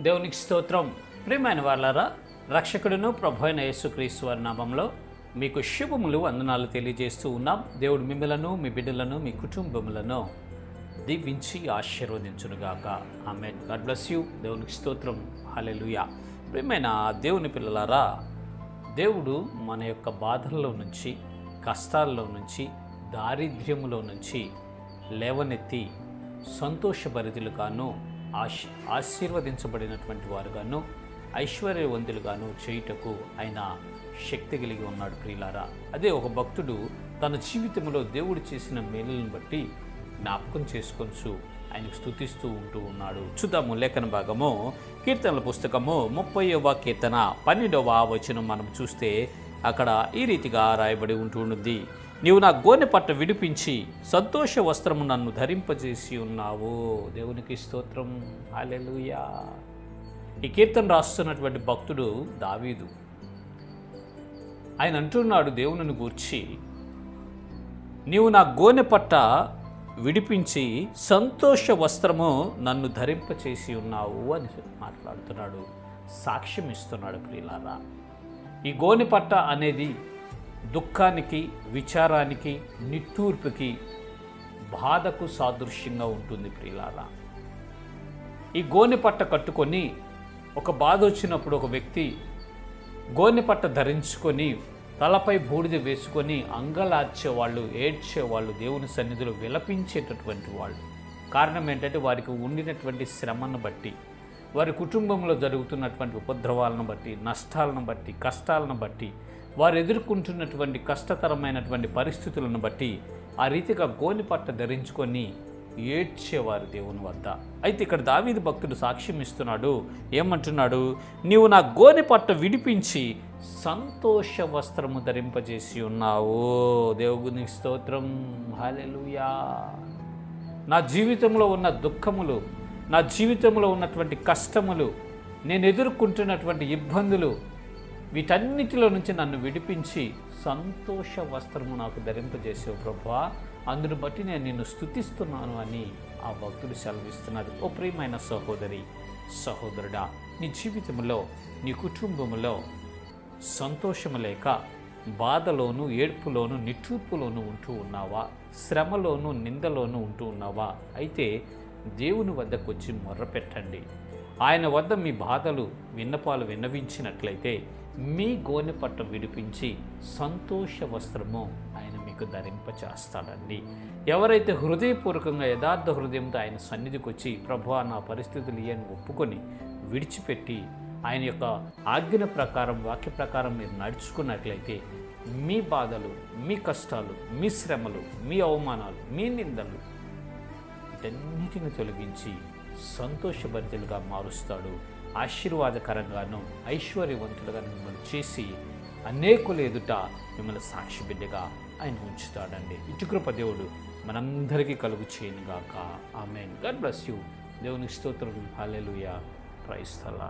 దేవునికి స్తోత్రం. ప్రియమైన వాళ్ళారా రక్షకుడును ప్రభు అయిన యేసుక్రీస్తు వారి నామంలో మీకు శుభములు వందనాలు తెలియజేస్తూ ఉన్నాం. దేవుడు మిమ్మలను మీ బిడ్డలను మీ కుటుంబములను దీవించి ఆశీర్వదించునుగాక. ఆమె గాడ్ బ్లెస్ యూ. దేవునికి స్తోత్రం. హల్లెలూయా. ప్రియమైన దేవుని పిల్లలారా దేవుడు మన యొక్క బాధల్లో నుంచి కష్టాల్లో నుంచి దారిద్ర్యములో నుంచి లేవనెత్తి సంతోషభరితులుగాను ఆశ ఆశీర్వదించబడినటువంటి వారుగాను ఐశ్వర్యవంతులుగాను చేయుటకు ఆయన శక్తి కలిగి ఉన్నాడు ప్రియులారా. అదే ఒక భక్తుడు తన జీవితంలో దేవుడు చేసిన మేలులను బట్టి జ్ఞాపకం చేసుకొంచు ఆయనకు స్థుతిస్తూ ఉంటూ ఉన్నాడు. చూద్దాము లేఖన భాగము కీర్తనల పుస్తకము ముప్పైవ కీర్తన పన్నెండవ వచనం మనం చూస్తే అక్కడ ఈ రీతిగా రాయబడి ఉంటున్నది నీవు నా గోనె పట్ట విడిపించి సంతోష వస్త్రము నన్ను ధరింపజేసి ఉన్నావు. దేవునికి స్తోత్రం. అలెలుయా ఈ కీర్తన రాస్తున్నటువంటి భక్తుడు దావీదు. ఆయన అంటున్నాడు దేవునిని గూర్చి నీవు నా గోనె పట్ట విడిపించి సంతోష వస్త్రము నన్ను ధరింపచేసి ఉన్నావు అని మాట్లాడుతున్నాడు. సాక్ష్యం ఇస్తున్నాడు ప్రియులారా ఈ గోనె పట్ట అనేది దుఃఖానికి విచారానికి నిట్టూర్పుకి బాధకు సాదృశ్యంగా ఉంటుంది ప్రియులారా. ఈ గోనె పట్ట కట్టుకొని ఒక బాధ వచ్చినప్పుడు ఒక వ్యక్తి గోనె పట్ట ధరించుకొని తలపై బూడిద వేసుకొని అంగలార్చేవాళ్ళు ఏడ్చేవాళ్ళు దేవుని సన్నిధిలో విలపించేటటువంటి వాళ్ళు. కారణం ఏంటంటే వారికి ఉండినటువంటి శ్రమను బట్టి వారి కుటుంబంలో జరుగుతున్నటువంటి ఉపద్రవాలను బట్టి నష్టాలను బట్టి కష్టాలను బట్టి వారు ఎదుర్కొంటున్నటువంటి కష్టతరమైనటువంటి పరిస్థితులను బట్టి ఆ రీతిగా గోని పట్ట ధరించుకొని ఏడ్చేవారు దేవుని వద్ద. అయితే ఇక్కడ దావీది భక్తుడు సాక్ష్యం ఇస్తున్నాడు. ఏమంటున్నాడు? నీవు నా గోని పట్ట విడిపించి సంతోష వస్త్రము ధరింపజేసి ఉన్నావు. దేవుని స్తోత్రం. హాలెలుయా నా జీవితంలో ఉన్న దుఃఖములు నా జీవితంలో ఉన్నటువంటి కష్టములు నేను ఎదుర్కొంటున్నటువంటి ఇబ్బందులు వీటన్నిటిలో నుంచి నన్ను విడిపించి సంతోష వస్త్రము నాకు ధరింపజేసే ప్రభా అందును బట్టి నేను నిన్ను స్తుతిస్తున్నాను అని ఆ భక్తుడు సెలవిస్తున్నాడు. ఓ ప్రియమైన సహోదరి సహోదరుడా నీ జీవితంలో నీ కుటుంబంలో సంతోషము లేక బాధలోను ఏడ్పులోను నిట్టూర్పులోను ఉంటూ ఉన్నావా? శ్రమలోను నిందలోను ఉంటూ ఉన్నావా? అయితే దేవుని వద్దకు వచ్చి మొర్రపెట్టండి. ఆయన వద్ద మీ బాధలు విన్నపాలు విన్నవించినట్లయితే మీ గోనె పట్ట విడిపించి సంతోష వస్త్రము ఆయన మీకు ధరింపచేస్తాడండి. ఎవరైతే హృదయపూర్వకంగా యథార్థ హృదయంతో ఆయన సన్నిధికి వచ్చి ప్రభు నా పరిస్థితులు అని ఒప్పుకొని విడిచిపెట్టి ఆయన యొక్క ఆజ్ఞ ప్రకారం వాక్య ప్రకారం మీరు నడుచుకున్నట్లయితే మీ బాధలు మీ కష్టాలు మీ శ్రమలు మీ అవమానాలు మీ నిందలు వీటన్నిటిని తొలగించి సంతోషభరితులుగా మారుస్తాడు. ఆశీర్వాదకరంగాను ఐశ్వర్యవంతులుగా మిమ్మల్ని చేసి అనేకులు ఎదుట మిమ్మల్ని సాక్షి బిడ్డగా ఆయన ఉంచుతాడండి. ఇటుకృప దేవుడు మనందరికీ కలుగు చేయనుగాక. ఆమె గాడ్ బ్లెస్ యూ. దేవునికి స్తోత్రం. హాలెలుయా క్రైస్తలా